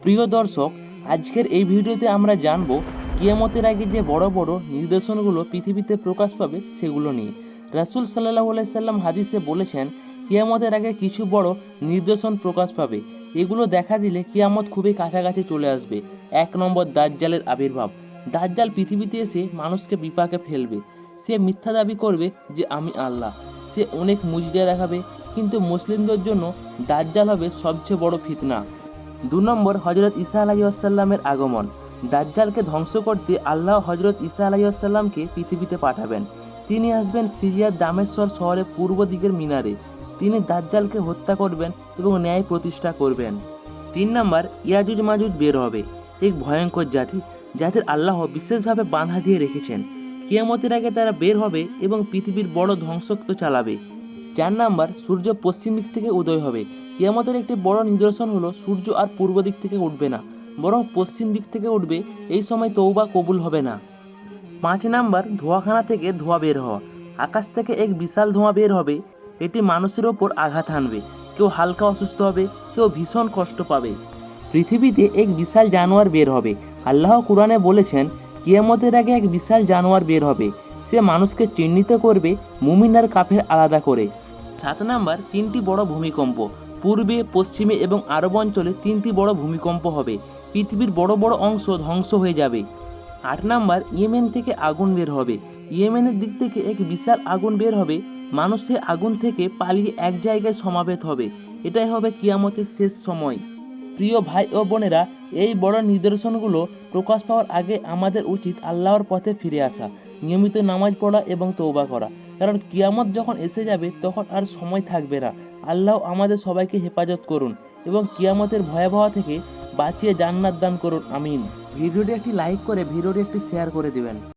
প্রিয় দর্শক, আজকের এই ভিডিওতে আমরা জানব কিয়ামতের আগে যে বড় বড় নির্দেশনগুলো পৃথিবীতে প্রকাশ পাবে সেগুলো নিয়ে। রাসুল সাল্লাহ সাল্লাম হাদিসে বলেছেন, কিয়ামতের আগে কিছু বড় নির্দেশন প্রকাশ পাবে। এগুলো দেখা দিলে কিয়ামত খুবই কাছাকাছি চলে আসবে। এক নম্বর দাজ্জালের আবির্ভাব। দাজ্জাল পৃথিবীতে এসে মানুষকে বিপাকে ফেলবে। সে মিথ্যা দাবি করবে যে, আমি আল্লাহ। সে অনেক মুজিজা দেখাবে। কিন্তু মুসলিমদের জন্য দাজ্জাল হবে সবচেয়ে বড় ফিতনা। দু নম্বর হজরত ঈসা আলাইসাল্লামের আগমন। দাজ্জালকে ধ্বংস করতে আল্লাহ হজরত ঈসা আলাইসাল্লামকে পৃথিবীতে পাঠাবেন। তিনি আসবেন সিরিয়ার দামেশ্বর শহরের পূর্ব দিকের মিনারে। তিনি দাজ্জালকে হত্যা করবেন এবং ন্যায় প্রতিষ্ঠা করবেন। তিন নম্বর, ইয়াজুজ মাজুজ বের হবে। এক ভয়ঙ্কর জাতি, যাদের আল্লাহ বিশেষভাবে বাঁধা দিয়ে রেখেছেন। কিয়ামতের আগে তারা বের হবে এবং পৃথিবীর বড় ধ্বংসক্ত চালাবে। চার নাম্বার, সূর্য পশ্চিম দিক থেকে উদয় হবে। কিয়ামতের একটি বড় নিদর্শন হলো সূর্য আর পূর্ব দিক থেকে উঠবে না, বরং পশ্চিম দিক থেকে উঠবে, এই সময় তৌবা কবুল হবে না। পাঁচ নাম্বার, ধোঁয়াখানা থেকে ধোঁয়া বের হওয়া। আকাশ থেকে এক বিশাল ধোঁয়া বের হবে, এটি মানুষের ওপর আঘাত হানবে কেউ হালকা অসুস্থ হবে, কেউ ভীষণ কষ্ট পাবে। পৃথিবীতে এক বিশাল জানোয়ার বের হবে। আল্লাহ কুরআনে বলেছেন, কিয়ামতের আগে এক বিশাল জানোয়ার বের হবে। সে মানুষকে চিহ্নিত করবে, মুমিন আর কাফের আলাদা করে। সাত নাম্বার, তিনটি বড় ভূমিকম্প। পূর্বে, পশ্চিমে এবং আরব অঞ্চলে তিনটি বড় ভূমিকম্প হবে। পৃথিবীর বড় বড় অংশ ধ্বংস হয়ে যাবে। আট নাম্বার, ইয়েমেন থেকে আগুন বের হবে। ইয়েমেনের দিক থেকে এক বিশাল আগুন বের হবে। মানুষ সেই আগুন থেকে পালিয়ে এক জায়গায় সমাবেত হবে। এটাই হবে কিয়ামতের শেষ সময়। প্রিয় ভাই ও বোনেরা, এই বড় নিদর্শনগুলো প্রকাশ পাওয়ার আগে আমাদের উচিত আল্লাহর পথে ফিরে আসা, নিয়মিত নামাজ পড়া এবং তৌবা করা। কারণ কিয়ামত যখন এসে যাবে, তখন আর সময় থাকবে না। আল্লাহ আমাদের সবাইকে হেফাজত করুন এবং কিয়ামতের ভয়াবহ থেকে বাঁচিয়ে জান্নাত দান করুন। আমিন। ভিডিওটি একটি লাইক করে, ভিডিওটি একটি শেয়ার করে দিবেন।